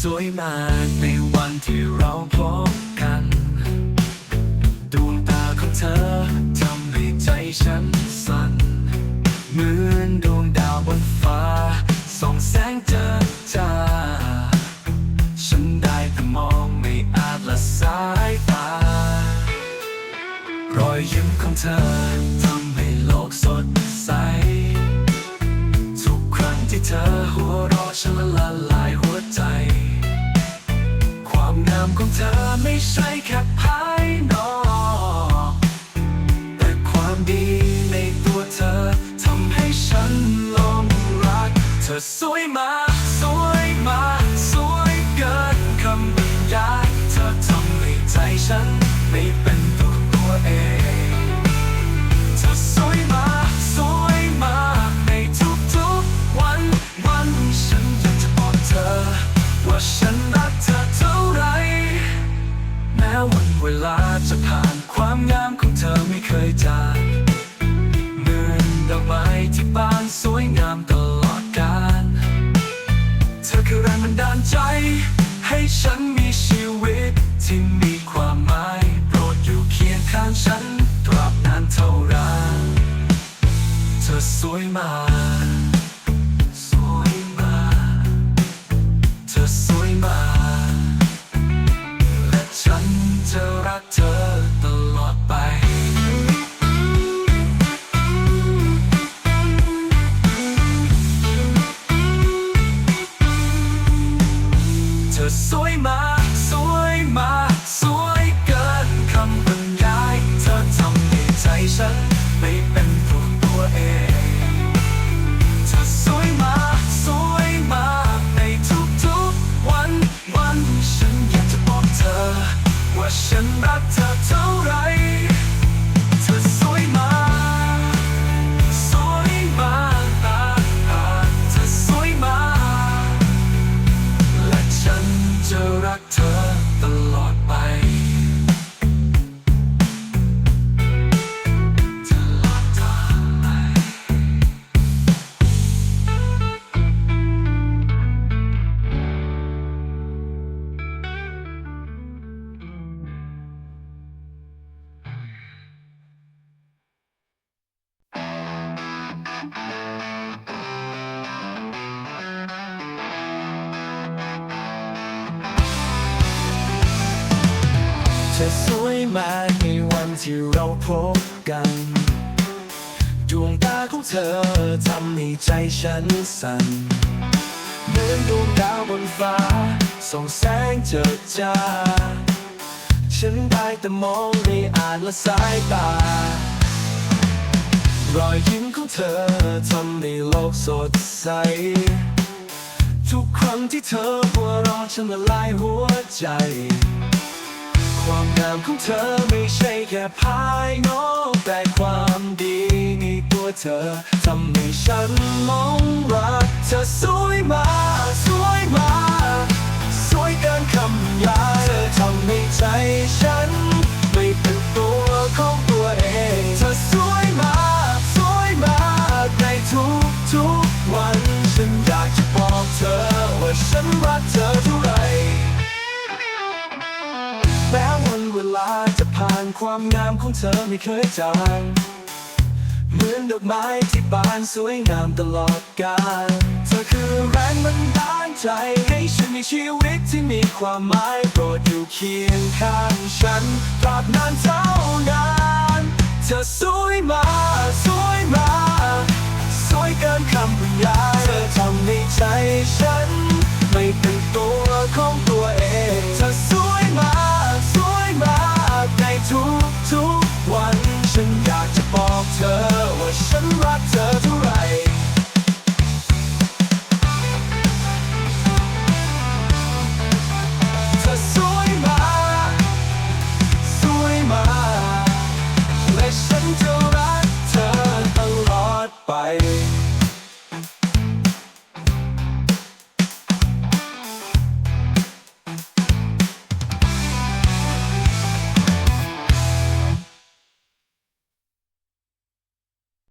สวยมากในวันที่เราพบกัน ดวงตาของเธอทำให้ใจฉันสั่น เหมือนดวงดาวบนฟ้า ส่องแสงเจิดจ้า ฉันได้แต่มองไม่อาจละสายตา รอยยิ้มของเธอ ลาจะผ่านความงามของเธอไม่เคยจางเหมือนดอกไม้ที่บานสวยงามตลอดกาลเธอคือแรงบันดาลใจ ให้ฉันมีชีวิตที่มีความหมายโปรดอยู่เคียงข้างฉันตราบนานเท่าไรเธอสวยมากสวยมากเธอสวยมากและฉันจะรักเธอ ใจฉันไม่เป็นตัวตัวเองเธอสวยมากสวยมากในทุกๆวันวัน ฉันอยากจะบอกเธอ ว่าฉันรักเธอเท่าไหร เธอสวยมากในวันที่เราพบกัน ดวงตาของเธอทำให้ใจฉันสั่นเหมือนดวงดาวบนฟ้าส่องแสงเจิดจ้า ฉันได้แต่มองในอ่านละสายตารอยยิ้ม เธอทำให้โลกสดใส ทุกครั้งที่เธอหัวเราะฉันละลายหัวใจ ความงามของเธอไม่ใช่แค่ภายนอกแต่ความดีในตัวเธอทำให้ฉันหลงรักเธอสวยมาก จะผ่านความงามของเธอไม่เคยจางเหมือนดอกไม้ที่บานสวยงามตลอดกาลเธอคือแรงบันดาลใจให้ฉันมีชีวิตที่มีความหมายโปรดอยู่เคียงข้างฉันตราบนานเท่านานเธอสวยมาสวยมา สวยเกินคำบรรยายเธอทำให้ใจฉัน